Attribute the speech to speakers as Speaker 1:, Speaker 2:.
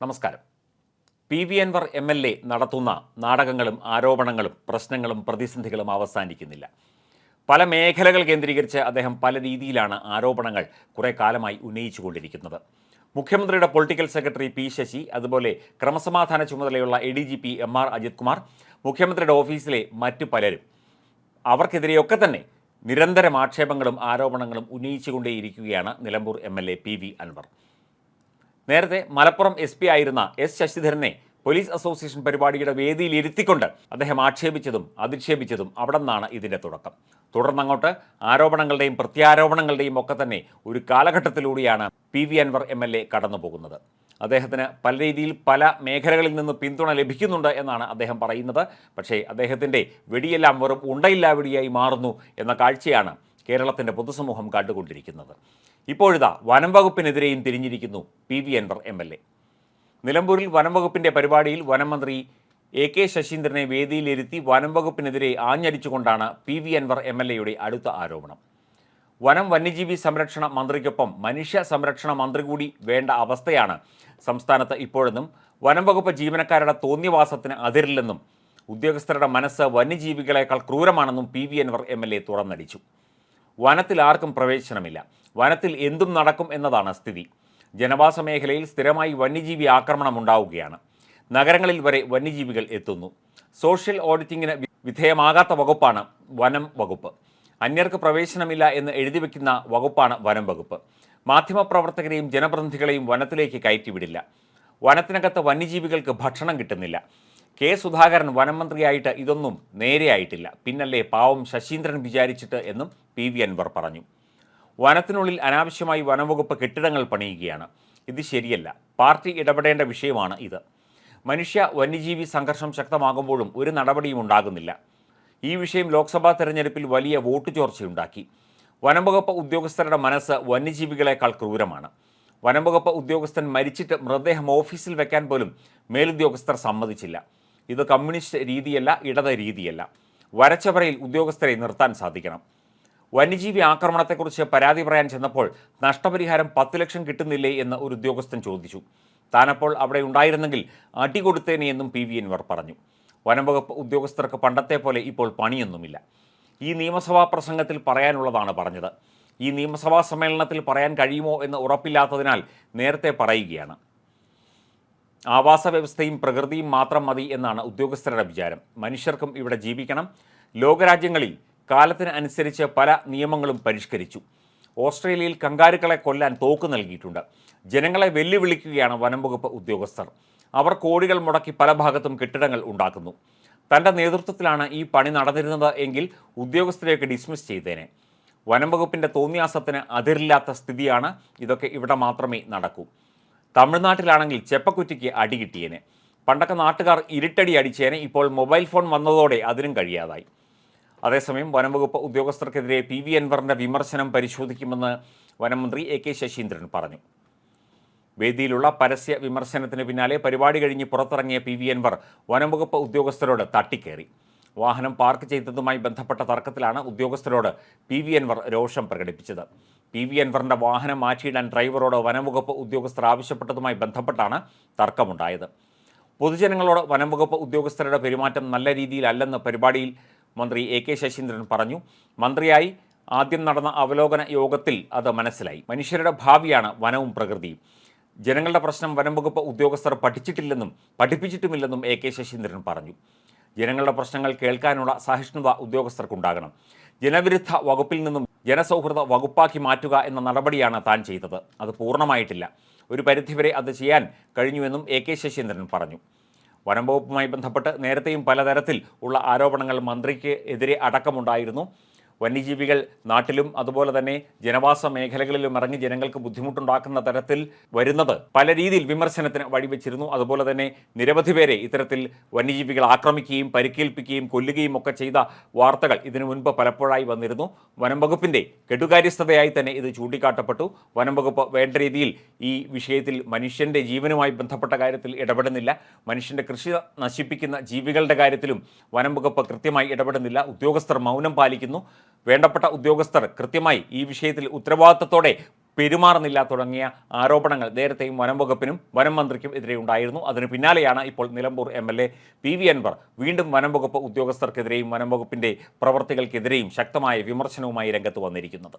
Speaker 1: നമസ്കാരം. P. V. Anvar M. L. A. നടത്തുന്ന നാടകങ്ങളും ആരോപണങ്ങളും പ്രശ്നങ്ങളും പ്രതിസന്ധികളും അവസാനിക്കുന്നില്ല. പല മേഖലകൾ കേന്ദ്രീകരിച്ച് അദ്ദേഹം പല രീതിയിലാണ് ആരോപണങ്ങൾ കുറേ കാലമായി ഉന്നയിച്ചുകൊണ്ടിരിക്കുന്നത്. മുഖ്യമന്ത്രിയുടെ പൊളിറ്റിക്കൽ സെക്രട്ടറി പി. ശശി അതുപോലെ ക്രമസമാധാന ചുമതലയുള്ള A D G P M R Ajith Kumar മുഖ്യമന്ത്രിയുടെ ഓഫീസിലെ മറ്റു പലരും. അവർക്കെതിരെയൊക്കെ തന്നെ നിരന്തരം ആക്ഷേപങ്ങളും ആരോപണങ്ങളും ഉന്നയിച്ചുകൊണ്ടേയിരിക്കുകയാണ് Nilambur M. L. A. P. V. Anvar. നേരത്തെ മലപ്പുറം എസ് പി ആയിരുന്ന എസ് ശശിധരനെ പോലീസ് അസോസിയേഷൻ പരിപാടിയുടെ വേദിയിൽ ഇരുത്തിക്കൊണ്ട് അദ്ദേഹം ആക്ഷേപിച്ചതും അധിക്ഷേപിച്ചതും അവിടെ നിന്നാണ് ഇതിന്റെ തുടക്കം. തുടർന്നങ്ങോട്ട് ആരോപണങ്ങളുടെയും പ്രത്യാരോപണങ്ങളുടെയും ഒക്കെ തന്നെ ഒരു കാലഘട്ടത്തിലൂടെയാണ് P V Anvar M L A കടന്നു പോകുന്നത്. അദ്ദേഹത്തിന് പല രീതിയിൽ പല മേഖലകളിൽ നിന്ന് പിന്തുണ ലഭിക്കുന്നുണ്ട് എന്നാണ് അദ്ദേഹം പറയുന്നത്. പക്ഷേ അദ്ദേഹത്തിന്റെ വെടിയെല്ലാം വെറും ഉണ്ടയില്ലാ വെടിയായി മാറുന്നു എന്ന കാഴ്ചയാണ് കേരളത്തിന്റെ പൊതുസമൂഹം കണ്ടുകൊണ്ടിരിക്കുന്നത്. ഇപ്പോഴിതാ വനം വകുപ്പിനെതിരെയും തിരിഞ്ഞിരിക്കുന്നു P V Anvar M L A. നിലമ്പൂരിൽ വനം വകുപ്പിന്റെ പരിപാടിയിൽ വനം മന്ത്രി എ കെ ശശീന്ദ്രനെ വേദിയിലിരുത്തി വനം വകുപ്പിനെതിരെ ആഞ്ഞടിച്ചുകൊണ്ടാണ് P V Anvar M L എയുടെ അടുത്ത ആരോപണം. വനം വന്യജീവി സംരക്ഷണ മന്ത്രിക്കൊപ്പം മനുഷ്യ സംരക്ഷണ മന്ത്രി കൂടി വേണ്ട അവസ്ഥയാണ് സംസ്ഥാനത്ത് ഇപ്പോഴെന്നും വനം വകുപ്പ് ജീവനക്കാരുടെ തോന്നിയവാസത്തിന് അതിരില്ലെന്നും ഉദ്യോഗസ്ഥരുടെ മനസ്സ് വന്യജീവികളേക്കാൾ ക്രൂരമാണെന്നും P V Anvar M L A തുറന്നടിച്ചു. വനത്തിൽ ആർക്കും പ്രവേശനമില്ല. വനത്തിൽ എന്തും നടക്കും എന്നതാണ് സ്ഥിതി. ജനവാസ മേഖലയിൽ സ്ഥിരമായി വന്യജീവി ആക്രമണം ഉണ്ടാവുകയാണ്. നഗരങ്ങളിൽ വരെ വന്യജീവികൾ എത്തുന്നു. സോഷ്യൽ ഓഡിറ്റിങ്ങിന് വിധേയമാകാത്ത വകുപ്പാണ് വനം വകുപ്പ്. അന്യർക്ക് പ്രവേശനമില്ല എന്ന് എഴുതി വയ്ക്കുന്ന വകുപ്പാണ് വനം വകുപ്പ്. മാധ്യമപ്രവർത്തകരെയും ജനപ്രതിനിധികളെയും വനത്തിലേക്ക് കയറ്റിവിടില്ല. വനത്തിനകത്ത് വന്യജീവികൾക്ക് ഭക്ഷണം കിട്ടുന്നില്ല. കെ സുധാകരൻ വനമന്ത്രിയായിട്ട് ഇതൊന്നും നേരെയായിട്ടില്ല പിന്നല്ലേ പാവം ശശീന്ദ്രൻ വിചാരിച്ചിട്ട് എന്നും പി വി അൻവർ പറഞ്ഞു. വനത്തിനുള്ളിൽ അനാവശ്യമായി വനംവകുപ്പ് കെട്ടിടങ്ങൾ പണിയുകയാണ്. ഇത് ശരിയല്ല. പാർട്ടി ഇടപെടേണ്ട വിഷയമാണ് ഇത്. മനുഷ്യ വന്യജീവി സംഘർഷം ശക്തമാകുമ്പോഴും ഒരു നടപടിയും ഉണ്ടാകുന്നില്ല. ഈ വിഷയം ലോക്സഭാ തെരഞ്ഞെടുപ്പിൽ വലിയ വോട്ട് ചോർച്ചയുണ്ടാക്കി. വനംവകുപ്പ് ഉദ്യോഗസ്ഥരുടെ മനസ്സ് വന്യജീവികളെക്കാൾ ക്രൂരമാണ്. വനംവകുപ്പ് ഉദ്യോഗസ്ഥൻ മരിച്ചിട്ട് മൃതദേഹം ഓഫീസിൽ വെക്കാൻ പോലും മേലുദ്യോഗസ്ഥർ സമ്മതിച്ചില്ല. ഇത് കമ്മ്യൂണിസ്റ്റ് രീതിയല്ല ഇടത് രീതിയല്ല. വരച്ചവരയിൽ ഉദ്യോഗസ്ഥരെ നിർത്താൻ സാധിക്കണം. വന്യജീവി ആക്രമണത്തെക്കുറിച്ച് പരാതി പറയാൻ ചെന്നപ്പോൾ നഷ്ടപരിഹാരം പത്ത് ലക്ഷം കിട്ടുന്നില്ലേ എന്ന് ഒരു ഉദ്യോഗസ്ഥൻ ചോദിച്ചു. താനപ്പോൾ അവിടെ ഉണ്ടായിരുന്നെങ്കിൽ അടി കൊടുത്തേനെ എന്നും പി വി എൻവർ പറഞ്ഞു. വനംവകുപ്പ് ഉദ്യോഗസ്ഥർക്ക് പണ്ടത്തെ പോലെ ഇപ്പോൾ പണിയൊന്നുമില്ല. ഈ നിയമസഭാ പ്രസംഗത്തിൽ പറയാനുള്ളതാണ് പറഞ്ഞത്. ഈ നിയമസഭാ സമ്മേളനത്തിൽ പറയാൻ കഴിയുമോ എന്ന് ഉറപ്പില്ലാത്തതിനാൽ നേരത്തെ പറയുകയാണ്. ആവാസ വ്യവസ്ഥയും പ്രകൃതിയും മാത്രം മതി എന്നാണ് ഉദ്യോഗസ്ഥരുടെ വിചാരം. മനുഷ്യർക്കും ഇവിടെ ജീവിക്കണം. ലോകരാജ്യങ്ങളിൽ കാലത്തിന് അനുസരിച്ച് പല നിയമങ്ങളും പരിഷ്കരിച്ചു. ഓസ്ട്രേലിയയിൽ കങ്കാരുക്കളെ കൊല്ലാൻ തോക്ക് നൽകിയിട്ടുണ്ട്. ജനങ്ങളെ വെല്ലുവിളിക്കുകയാണ് വനം വകുപ്പ് ഉദ്യോഗസ്ഥർ. അവർ കോടികൾ മുടക്കി പല ഭാഗത്തും കെട്ടിടങ്ങൾ ഉണ്ടാക്കുന്നു. തന്റെ നേതൃത്വത്തിലാണ് ഈ പണി നടന്നിരുന്നത് എങ്കിൽ ഉദ്യോഗസ്ഥരെയൊക്കെ ഡിസ്മിസ് ചെയ്തേനെ. വനം വകുപ്പിന്റെ തോന്നിയാസത്തിന് അതിരില്ലാത്ത സ്ഥിതിയാണ് ഇതൊക്കെ ഇവിടെ മാത്രമേ നടക്കൂ. തമിഴ്നാട്ടിലാണെങ്കിൽ ചെപ്പക്കുറ്റിക്ക് അടി കിട്ടിയേനെ. പണ്ടൊക്കെ നാട്ടുകാർ ഇരുട്ടടി അടിച്ചേനെ ഇപ്പോൾ മൊബൈൽ ഫോൺ വന്നതോടെ അതിനും കഴിയാതായി. അതേസമയം വനംവകുപ്പ് ഉദ്യോഗസ്ഥർക്കെതിരെ പി വി അൻവറിന്റെ വിമർശനം പരിശോധിക്കുമെന്ന് വനമന്ത്രി എ കെ ശശീന്ദ്രൻ പറഞ്ഞു. വേദിയിലുള്ള പരസ്യ വിമർശനത്തിന് പിന്നാലെ പരിപാടി കഴിഞ്ഞ് പുറത്തിറങ്ങിയ പി വി അൻവർ വനംവകുപ്പ് ഉദ്യോഗസ്ഥരോട് തട്ടിക്കേറി. വാഹനം പാർക്ക് ചെയ്തതുമായി ബന്ധപ്പെട്ട തർക്കത്തിലാണ് ഉദ്യോഗസ്ഥരോട് പി വി അൻവർ രോഷം പ്രകടിപ്പിച്ചത്. പി വി അൻവറിന്റെ വാഹനം മാറ്റിയിടാൻ ഡ്രൈവറോട് വനംവകുപ്പ് ഉദ്യോഗസ്ഥർ ആവശ്യപ്പെട്ടതുമായി ബന്ധപ്പെട്ടാണ് തർക്കമുണ്ടായത്. പൊതുജനങ്ങളോട് വനംവകുപ്പ് ഉദ്യോഗസ്ഥരുടെ പെരുമാറ്റം നല്ല രീതിയിലല്ലെന്ന് പരിപാടിയിൽ മന്ത്രി എ കെ ശശീന്ദ്രൻ പറഞ്ഞു. മന്ത്രിയായി ആദ്യം നടന്ന അവലോകന യോഗത്തിൽ അത് മനസ്സിലായി. മനുഷ്യരുടെ ഭാവിയാണ് വനവും പ്രകൃതിയും. ജനങ്ങളുടെ പ്രശ്നം വനംവകുപ്പ് ഉദ്യോഗസ്ഥർ പഠിച്ചിട്ടില്ലെന്നും പഠിപ്പിച്ചിട്ടുമില്ലെന്നും എ കെ ശശീന്ദ്രൻ പറഞ്ഞു. ജനങ്ങളുടെ പ്രശ്നങ്ങൾ കേൾക്കാനുള്ള സഹിഷ്ണുത ഉദ്യോഗസ്ഥർക്കുണ്ടാകണം. ജനവിരുദ്ധ വകുപ്പിൽ നിന്നും ജനസൗഹൃദ വകുപ്പാക്കി മാറ്റുക എന്ന നടപടിയാണ് താൻ ചെയ്തത്. അത് പൂർണമായിട്ടില്ല. ഒരു പരിധിവരെ അത് ചെയ്യാൻ കഴിഞ്ഞുവെന്നും എ കെ ശശീന്ദ്രൻ പറഞ്ഞു. വനംവകുപ്പുമായി ബന്ധപ്പെട്ട് നേരത്തെയും പലതരത്തിൽ ഉള്ള ആരോപണങ്ങൾ മന്ത്രിക്ക് എതിരെ അടക്കമുണ്ടായിരുന്നു. വന്യജീവികൾ നാട്ടിലും അതുപോലെ തന്നെ ജനവാസ മേഖലകളിലും ഇറങ്ങി ജനങ്ങൾക്ക് ബുദ്ധിമുട്ടുണ്ടാക്കുന്ന തരത്തിൽ വരുന്നത് പല രീതിയിൽ വിമർശനത്തിന് വഴിവെച്ചിരുന്നു. അതുപോലെ തന്നെ നിരവധി പേരെ ഇത്തരത്തിൽ വന്യജീവികൾ ആക്രമിക്കുകയും പരിക്കേൽപ്പിക്കുകയും കൊല്ലുകയും ഒക്കെ ചെയ്ത വാർത്തകൾ ഇതിനു മുൻപ് പലപ്പോഴായി വന്നിരുന്നു. വനം വകുപ്പിന്റെ കെടുകാര്യസ്ഥതയായി തന്നെ ഇത് ചൂണ്ടിക്കാട്ടപ്പെട്ടു. വനം വകുപ്പ് വേണ്ട രീതിയിൽ ഈ വിഷയത്തിൽ മനുഷ്യന്റെ ജീവനുമായി ബന്ധപ്പെട്ട കാര്യത്തിൽ ഇടപെടുന്നില്ല. മനുഷ്യന്റെ കൃഷി നശിപ്പിക്കുന്ന ജീവികളുടെ കാര്യത്തിലും വനം വകുപ്പ് കൃത്യമായി ഇടപെടുന്നില്ല. ഉദ്യോഗസ്ഥർ മൗനം പാലിക്കുന്നു. വേണ്ടപ്പെട്ട ഉദ്യോഗസ്ഥർ കൃത്യമായി ഈ വിഷയത്തിൽ ഉത്തരവാദിത്തത്തോടെ പെരുമാറുന്നില്ല തുടങ്ങിയ ആരോപണങ്ങൾ നേരത്തെയും വനം വകുപ്പിനും വനം മന്ത്രിക്കും എതിരെ ഉണ്ടായിരുന്നു. അതിന് പിന്നാലെയാണ് ഇപ്പോൾ Nilambur M L A P V Anvar വീണ്ടും വനം വകുപ്പ് ഉദ്യോഗസ്ഥർക്കെതിരെയും വനം വകുപ്പിന്റെ പ്രവർത്തികൾക്കെതിരെയും ശക്തമായ വിമർശനവുമായി രംഗത്ത് വന്നിരിക്കുന്നത്.